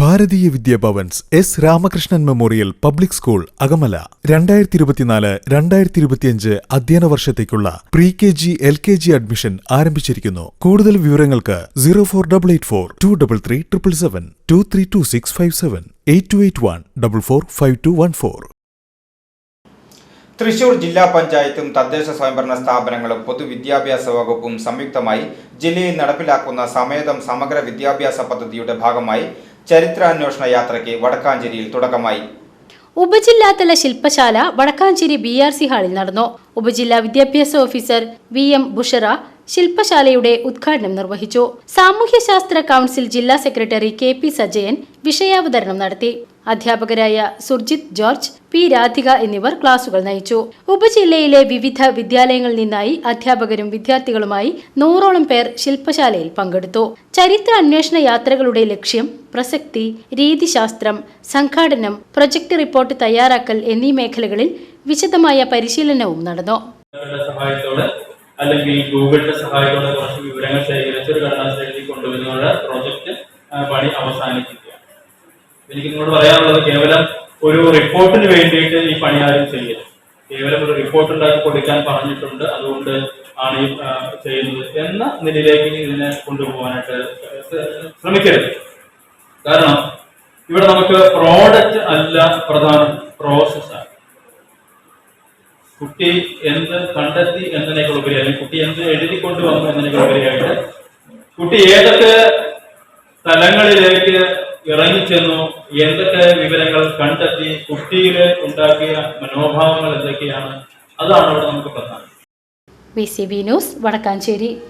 Bharatiya Vidyabhavans S Ramakrishnan memorial public school Akamala. രണ്ടായിരത്തി ഇരുപത്തിനാല് രണ്ടായിരത്തി ഇരുപത്തിയഞ്ച് അധ്യയന വർഷത്തേക്കുള്ള pre K G L K G admission ആരംഭിച്ചിരിക്കുന്നു. കൂടുതൽ വിവരങ്ങൾക്ക് zero four double eight four two double three triple seven two three two six five seven eight two eight one double four five two one four Thrissur ജില്ലാ പഞ്ചായത്തും തദ്ദേശ സ്വയംഭരണ സ്ഥാപനങ്ങളും പൊതുവിദ്യാഭ്യാസ വകുപ്പും സംയുക്തമായി ജില്ലയിൽ നടപ്പിലാക്കുന്ന സമേതം സമഗ്ര വിദ്യാഭ്യാസ പദ്ധതിയുടെ ഭാഗമായി ചരിത്രാന്വേഷണ യാത്രയ്ക്ക് വടക്കാഞ്ചേരിയിൽ തുടക്കമായി. ഉപജില്ലാതല ശില്പശാല വടക്കാഞ്ചേരി ബി ആർ സി ഹാളിൽ നടന്നു. ഉപജില്ലാ വിദ്യാഭ്യാസ ഓഫീസർ വി എം ബുഷറ ശില്പശാലയുടെ ഉദ്ഘാടനം നിർവഹിച്ചു. സാമൂഹ്യശാസ്ത്ര കൗൺസിൽ ജില്ലാ സെക്രട്ടറി കെ പി സജയൻ വിഷയാവതരണം നടത്തി. അധ്യാപകരായ സുർജിത് ജോർജ് പി രാധിക എന്നിവർ ക്ലാസുകൾ നയിച്ചു. ഉപജില്ലയിലെ വിവിധ വിദ്യാലയങ്ങളിൽ നിന്നായി അധ്യാപകരും വിദ്യാർത്ഥികളുമായി നൂറോളം പേർ ശില്പശാലയിൽ പങ്കെടുത്തു. ചരിത്ര അന്വേഷണ യാത്രകളുടെ ലക്ഷ്യം പ്രസക്തി രീതിശാസ്ത്രം സംഘാടനം പ്രൊജക്ട് റിപ്പോർട്ട് തയ്യാറാക്കൽ എന്നീ മേഖലകളിൽ വിശദമായ പരിശീലനവും നടന്നു. അല്ലെങ്കിൽ ഗൂഗിളിന്റെ സഹായത്തോടെ കുറച്ച് വിവരങ്ങൾ ശേഖരിച്ച് ഒരു കടലാസ് എഴുതി പ്രോജക്റ്റ് പണി അവസാനിപ്പിക്കുക. എനിക്ക് നിങ്ങളോട് പറയാനുള്ളത് കേവലം ഒരു റിപ്പോർട്ടിന് വേണ്ടിയിട്ട് ഈ പണി ആരും ചെയ്യരുത്. കേവലം ഒരു റിപ്പോർട്ട് ഉണ്ടാക്കി കൊടുക്കാൻ പറഞ്ഞിട്ടുണ്ട്. അതുകൊണ്ട് ആണ് ഈ ചെയ്യുന്നത് എന്ന നിലയിലേക്ക് ഇതിനെ കൊണ്ടുപോകാനായിട്ട് ശ്രമിക്കരുത്. കാരണം ഇവിടെ നമുക്ക് പ്രോഡക്റ്റ് അല്ല പ്രധാനം പ്രോസസ്സാണ് കുട്ടി എന്ത് കണ്ടെത്തി എന്നതിനേക്കാൾ ഉപരി കുട്ടി എന്ത് എഴുതി കൊണ്ടുവന്നു എന്നതിനേക്കാൾ ഉപരിയായിട്ട് കുട്ടി ഏതൊക്കെ സ്ഥലങ്ങളിലേക്ക് ഇറങ്ങിച്ചെന്നു എന്തൊക്കെ വിവരങ്ങൾ കണ്ടെത്തി കുട്ടിയിൽ ഉണ്ടാക്കിയ മനോഭാവങ്ങൾ എന്തൊക്കെയാണ്? അതാണ് അവിടെ നമുക്ക് പ്രധാനം. V C B news Vadakkanchery.